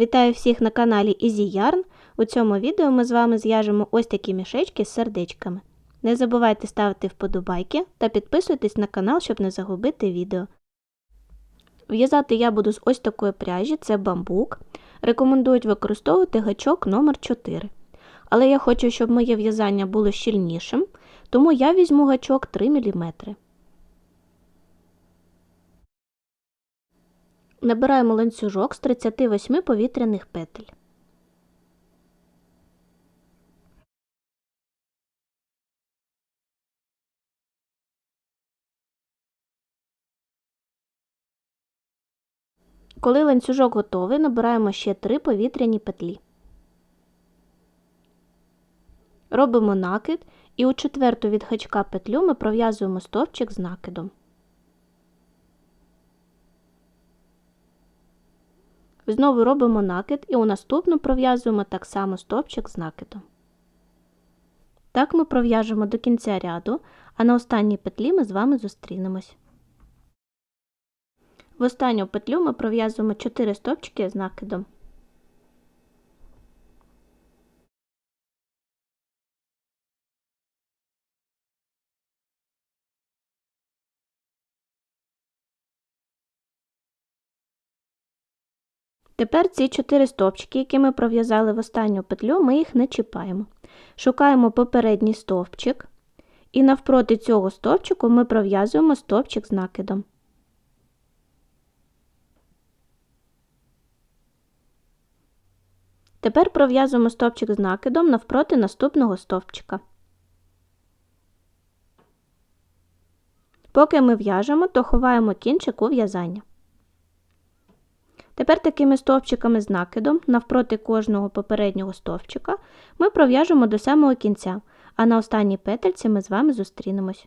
Вітаю всіх на каналі Easy Yarn. У цьому відео ми з вами зв'яжемо ось такі мішечки з сердечками. Не забувайте ставити вподобайки та підписуйтесь на канал, щоб не загубити відео. В'язати я буду з ось такої пряжі, це бамбук. Рекомендують використовувати гачок номер 4 Але я хочу, щоб моє в'язання було щільнішим, тому я візьму гачок 3 мм. Набираємо ланцюжок з 38 повітряних петель. Коли ланцюжок готовий, набираємо ще 3 повітряні петлі. Робимо накид і у четверту від гачка петлю ми пров'язуємо стовпчик з накидом. Знову робимо накид і у наступну пров'язуємо так само стовпчик з накидом. Так ми пров'яжемо до кінця ряду, а на останній петлі ми з вами зустрінемось. В останню петлю ми пров'язуємо 4 стовпчики з накидом. Тепер ці 4 стовпчики, які ми пров'язали в останню петлю, ми їх не чіпаємо. Шукаємо попередній стовпчик, і навпроти цього стовпчику ми пров'язуємо стовпчик з накидом. Тепер пров'язуємо стовпчик з накидом навпроти наступного стовпчика. Поки ми в'яжемо, то ховаємо кінчик у в'язання. Тепер такими стовпчиками з накидом навпроти кожного попереднього стовпчика ми пров'яжемо до самого кінця, а на останній петельці ми з вами зустрінемось.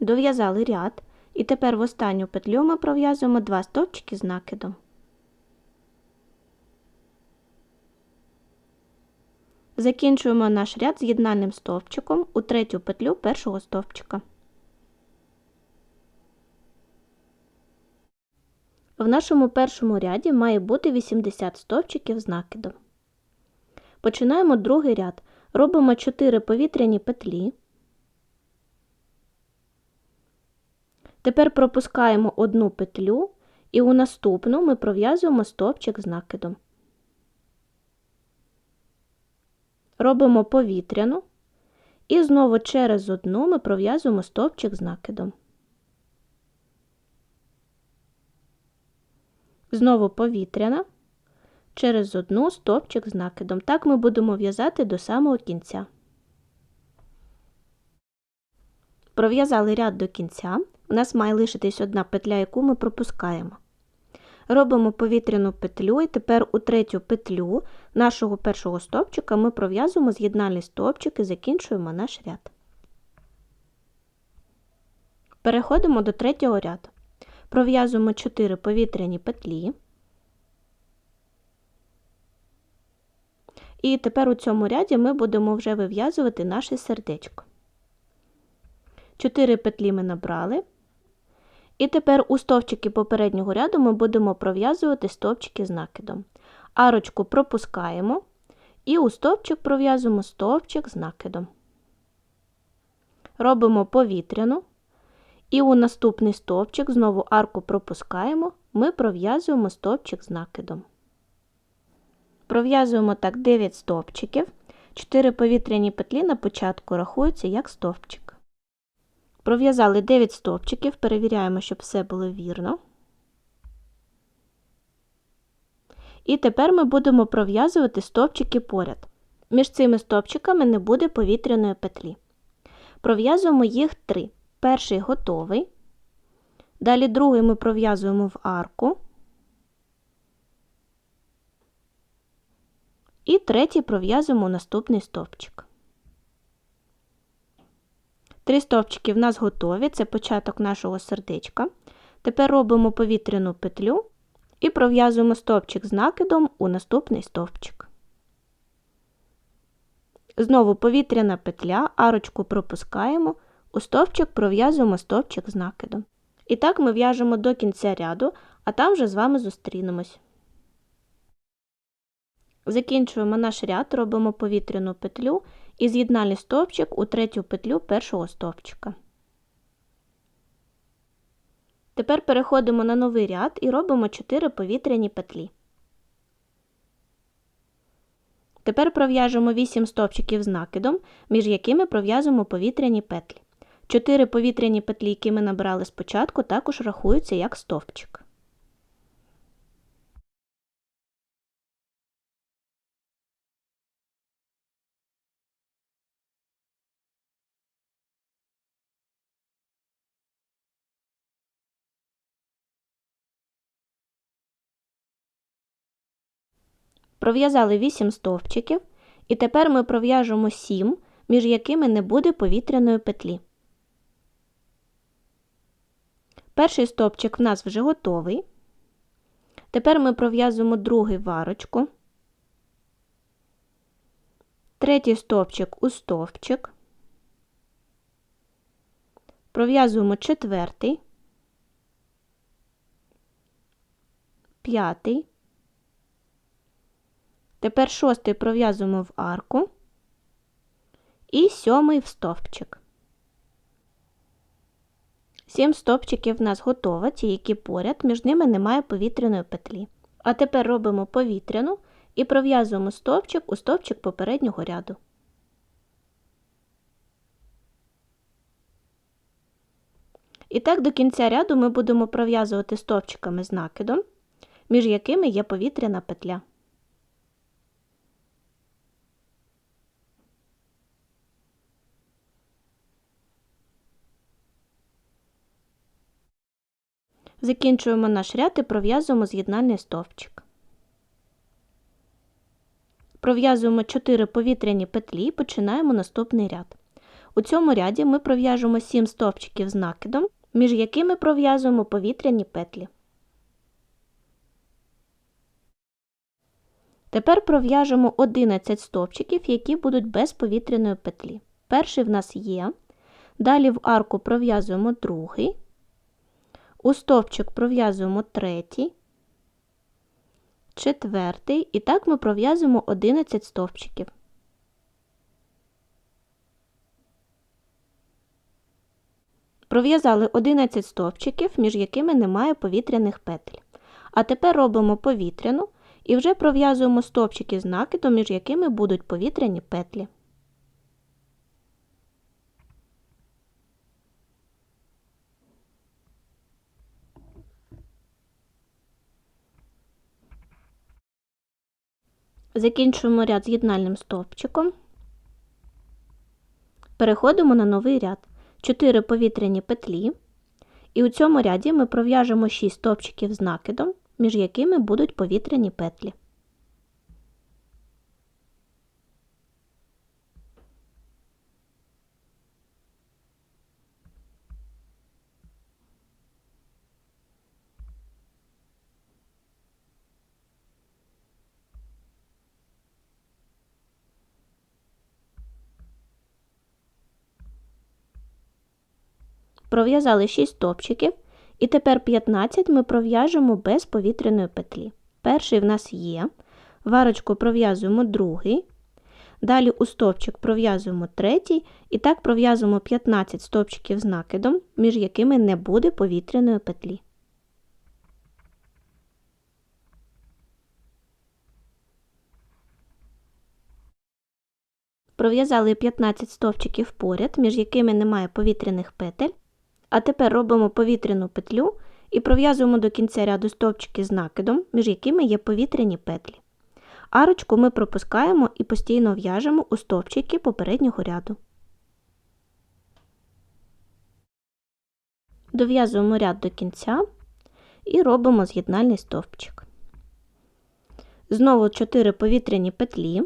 Дов'язали ряд, і тепер в останню петлю ми пров'язуємо два стовпчики з накидом. Закінчуємо наш ряд з'єднальним стовпчиком у третю петлю першого стовпчика. В нашому першому ряді має бути 80 стовпчиків з накидом. Починаємо другий ряд. Робимо 4 повітряні петлі. Тепер пропускаємо одну петлю і у наступну ми пров'язуємо стовпчик з накидом. Робимо повітряну і знову через одну ми пров'язуємо стовпчик з накидом. Знову повітряна, через одну стовпчик з накидом. Так ми будемо в'язати до самого кінця. Пров'язали ряд до кінця. У нас має лишитись одна петля, яку ми пропускаємо. Робимо повітряну петлю, і тепер у третю петлю нашого першого стовпчика ми пров'язуємо з'єднальний стовпчик і закінчуємо наш ряд. Переходимо до третього ряду. Пров'язуємо 4 повітряні петлі. І тепер у цьому ряді ми будемо вже вив'язувати наше сердечко. 4 петлі ми набрали. І тепер у стовпчики попереднього ряду ми будемо пров'язувати стовпчики з накидом. Арочку пропускаємо і у стовпчик пров'язуємо стовпчик з накидом. Робимо повітряну. І у наступний стовпчик знову арку пропускаємо, ми пров'язуємо стовпчик з накидом. Пров'язуємо так 9 стовпчиків, 4 повітряні петлі на початку рахуються як стовпчик. Пров'язали 9 стовпчиків, перевіряємо, щоб все було вірно. І тепер ми будемо пров'язувати стовпчики поряд. Між цими стовпчиками не буде повітряної петлі. Пров'язуємо їх 3. Перший готовий. Далі другий ми пров'язуємо в арку. І третій пров'язуємо наступний стовпчик. Три стовпчики в нас готові, це початок нашого сердечка. Тепер робимо повітряну петлю і пров'язуємо стовпчик з накидом у наступний стовпчик. Знову повітряна петля, арочку пропускаємо. У стовпчик пров'язуємо стовпчик з накидом. І так ми в'яжемо до кінця ряду, а там вже з вами зустрінемось. Закінчуємо наш ряд, робимо повітряну петлю і з'єднальний стовпчик у третю петлю першого стовпчика. Тепер переходимо на новий ряд і робимо 4 повітряні петлі. Тепер пров'яжемо 8 стовпчиків з накидом, між якими пров'язуємо повітряні петлі. 4 повітряні петлі, які ми набрали спочатку, також рахуються як стовпчик. Пров'язали 8 стовпчиків, і тепер ми пров'яжемо 7, між якими не буде повітряної петлі. Перший стовпчик в нас вже готовий. Тепер ми пров'язуємо другий варочку, третій стовпчик у стовпчик, пров'язуємо четвертий, п'ятий, Тепер шостий пров'язуємо в арку. І сьомий в стовпчик. Сім стовпчиків в нас готово, ті, які поряд, між ними немає повітряної петлі. А тепер робимо повітряну і пров'язуємо стовпчик у стовпчик попереднього ряду. І так до кінця ряду ми будемо пров'язувати стовпчиками з накидом, між якими є повітряна петля. Закінчуємо наш ряд і пров'язуємо з'єднальний стовпчик. Пров'язуємо 4 повітряні петлі і починаємо наступний ряд. У цьому ряді ми пров'яжемо 7 стовпчиків з накидом, між якими пров'язуємо повітряні петлі. Тепер пров'яжемо 11 стовпчиків, які будуть без повітряної петлі. Перший в нас є. Далі в арку пров'язуємо другий. У стовпчик пров'язуємо третій, четвертий, і так ми пров'язуємо 11 стовпчиків. Пров'язали 11 стовпчиків, між якими немає повітряних петель. А тепер робимо повітряну і вже пров'язуємо стовпчики з накидом, між якими будуть повітряні петлі. Закінчуємо ряд з'єднальним стовпчиком. Переходимо на новий ряд. 4 повітряні петлі. І у цьому ряді ми пров'яжемо 6 стовпчиків з накидом, між якими будуть повітряні петлі. Пров'язали 6 стопчиків, і тепер 15 ми пров'яжемо без повітряної петлі. Перший в нас є, варочку пров'язуємо другий, далі у стовпчик пров'язуємо третій, і так пров'язуємо 15 стовпчиків з накидом, між якими не буде повітряної петлі. Пров'язали 15 стовпчиків поряд, між якими немає повітряних петель, а тепер робимо повітряну петлю і пров'язуємо до кінця ряду стовпчики з накидом, між якими є повітряні петлі. Арочку ми пропускаємо і постійно в'яжемо у стовпчики попереднього ряду. Дов'язуємо ряд до кінця і робимо з'єднальний стовпчик. Знову 4 повітряні петлі.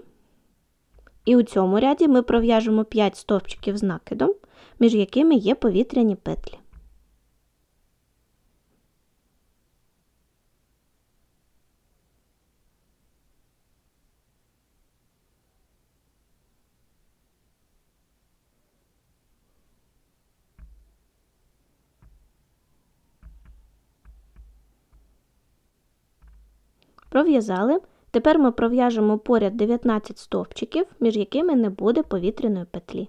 І у цьому ряді ми пров'яжемо 5 стовпчиків з накидом, між якими є повітряні петлі. Пров'язали. Тепер ми пров'яжемо поряд 19 стовпчиків, між якими не буде повітряної петлі.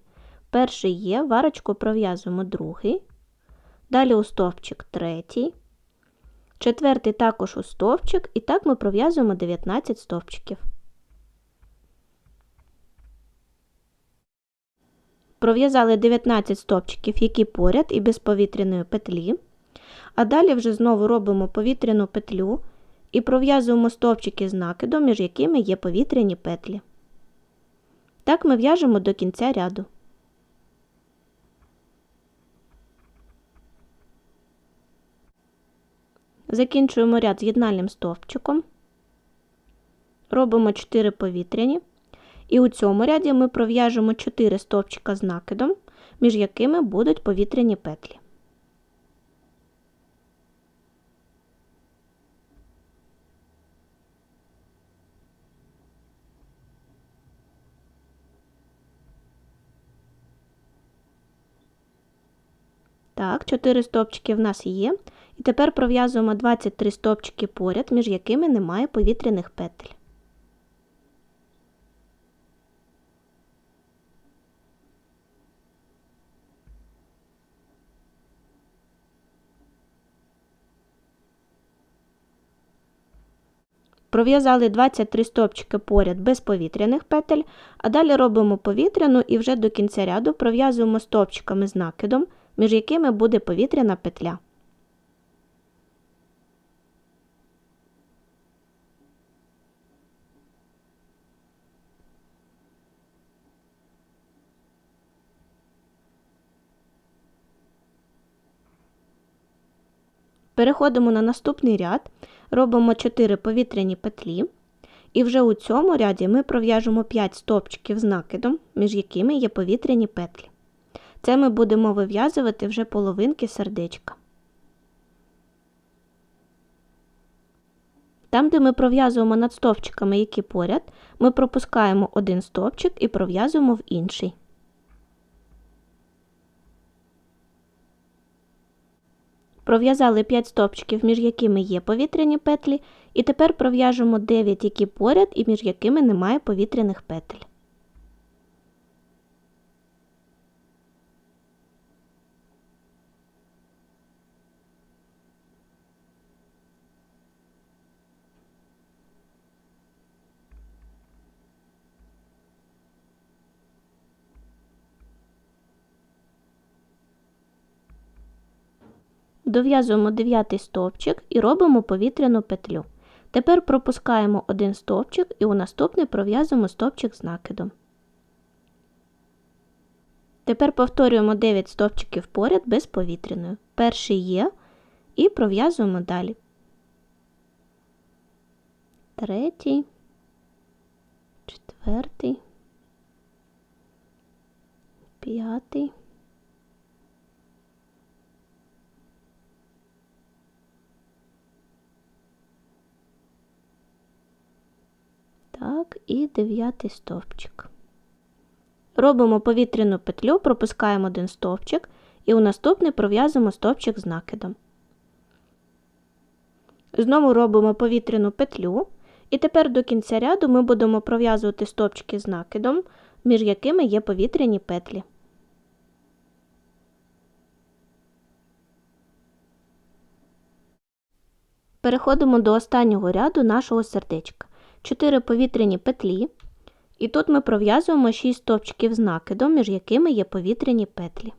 Перший є, в арочку пров'язуємо другий, далі у стовпчик третій, четвертий також у стовпчик, і так ми пров'язуємо 19 стовпчиків. Пров'язали 19 стовпчиків, які поряд і без повітряної петлі. А далі вже знову робимо повітряну петлю і пров'язуємо стовпчики з накидом, між якими є повітряні петлі. Так ми в'яжемо до кінця ряду. Закінчуємо ряд з'єднальним стовпчиком, робимо 4 повітряні, і у цьому ряді ми пров'яжемо 4 стовпчика з накидом, між якими будуть повітряні петлі. Так, 4 стовпчики в нас є. І тепер пров'язуємо 23 стовпчики поряд, між якими немає повітряних петель. Пров'язали 23 стовпчики поряд без повітряних петель, а далі робимо повітряну і вже до кінця ряду пров'язуємо стовпчиками з накидом, між якими буде повітряна петля. Переходимо на наступний ряд, робимо 4 повітряні петлі, і вже у цьому ряді ми пров'яжемо 5 стовпчиків з накидом, між якими є повітряні петлі. Це ми будемо вив'язувати вже половинки сердечка. Там, де ми пров'язуємо над стовпчиками, які поряд, ми пропускаємо один стовпчик і пров'язуємо в інший. Пров'язали 5 стовпчиків, між якими є повітряні петлі, і тепер пров'яжемо 9, які поряд і між якими немає повітряних петель. Дов'язуємо 9 стовпчик і робимо повітряну петлю. Тепер пропускаємо один стовпчик і у наступний пров'язуємо стовпчик з накидом. Тепер повторюємо 9 стовпчиків поряд без повітряної. Перший є і пров'язуємо далі. Третій, четвертий, п'ятий. Так, і дев'ятий стовпчик. Робимо повітряну петлю, пропускаємо один стовпчик і у наступний пров'язуємо стовпчик з накидом. Знову робимо повітряну петлю, і тепер до кінця ряду ми будемо пров'язувати стовпчики з накидом, між якими є повітряні петлі. Переходимо до останнього ряду нашого сердечка. 4 повітряні петлі, і тут ми пров'язуємо 6 стовпчиків з накидом, між якими є повітряні петлі.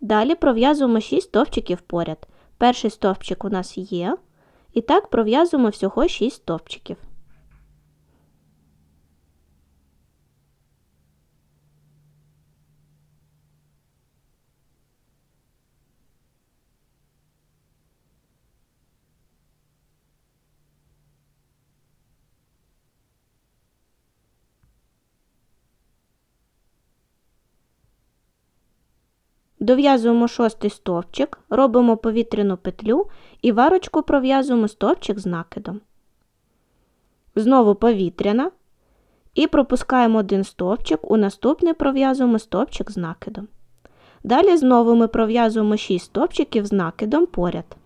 Далі пров'язуємо 6 стовпчиків поряд. Перший стовпчик у нас є. І так пров'язуємо всього 6 стовпчиків. Дов'язуємо шостий стовпчик, робимо повітряну петлю і варочку пров'язуємо стовпчик з накидом. Знову повітряна. І пропускаємо один стовпчик, у наступний пров'язуємо стовпчик з накидом. Далі знову ми пров'язуємо 6 стовпчиків з накидом поряд.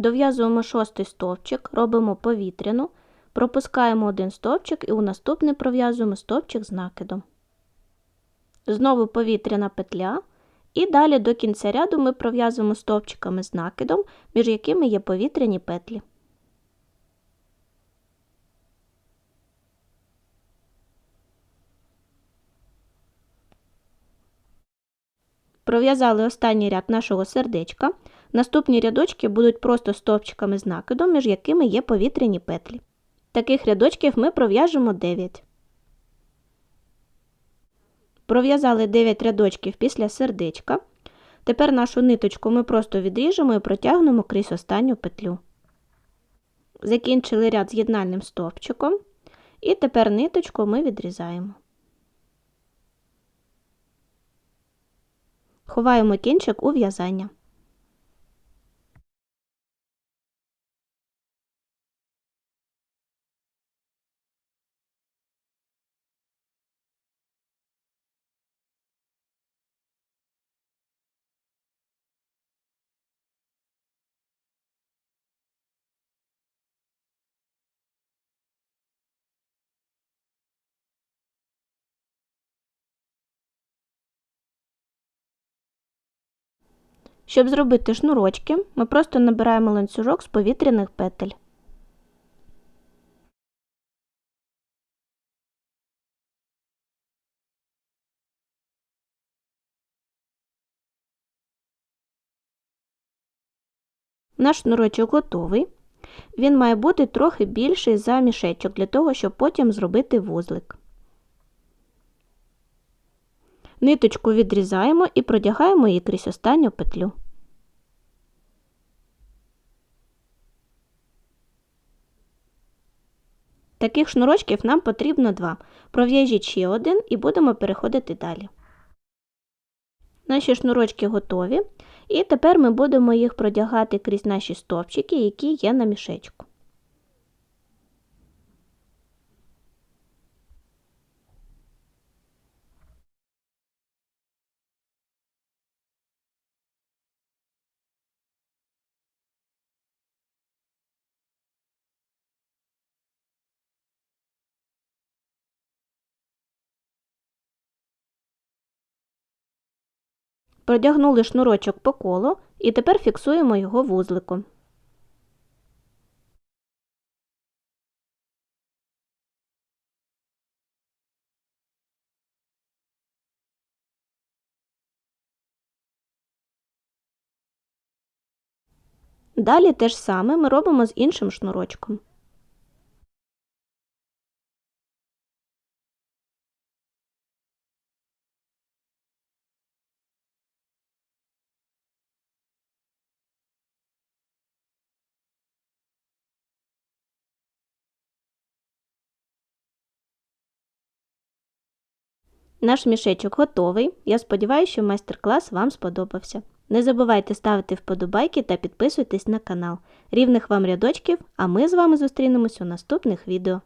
Дов'язуємо шостий стовпчик, робимо повітряну, пропускаємо один стовпчик і у наступний пров'язуємо стовпчик з накидом. Знову повітряна петля. І далі до кінця ряду ми пров'язуємо стовпчиками з накидом, між якими є повітряні петлі. Пров'язали останній ряд нашого сердечка. Наступні рядочки будуть просто стовпчиками з накидом, між якими є повітряні петлі. Таких рядочків ми пров'яжемо 9. Пров'язали 9 рядочків після сердечка. Тепер нашу ниточку ми просто відріжемо і протягнемо крізь останню петлю. Закінчили ряд з'єднальним стовпчиком. І тепер ниточку ми відрізаємо. Ховаємо кінчик у в'язання. Щоб зробити шнурочки, ми просто набираємо ланцюжок з повітряних петель. Наш шнурочок готовий. Він має бути трохи більший за мішечок, для того, щоб потім зробити вузлик. Ниточку відрізаємо і продягаємо її крізь останню петлю. Таких шнурочків нам потрібно два. Пров'яжіть ще один і будемо переходити далі. Наші шнурочки готові, і тепер ми будемо їх продягати крізь наші стовпчики, які є на мішечку. Продягнули шнурочок по колу і тепер фіксуємо його вузликом. Далі те ж саме ми робимо з іншим шнурочком. Наш мішечок готовий. Я сподіваюся, що майстер-клас вам сподобався. Не забувайте ставити вподобайки та підписуйтесь на канал. Рівних вам рядочків, а ми з вами зустрінемось у наступних відео.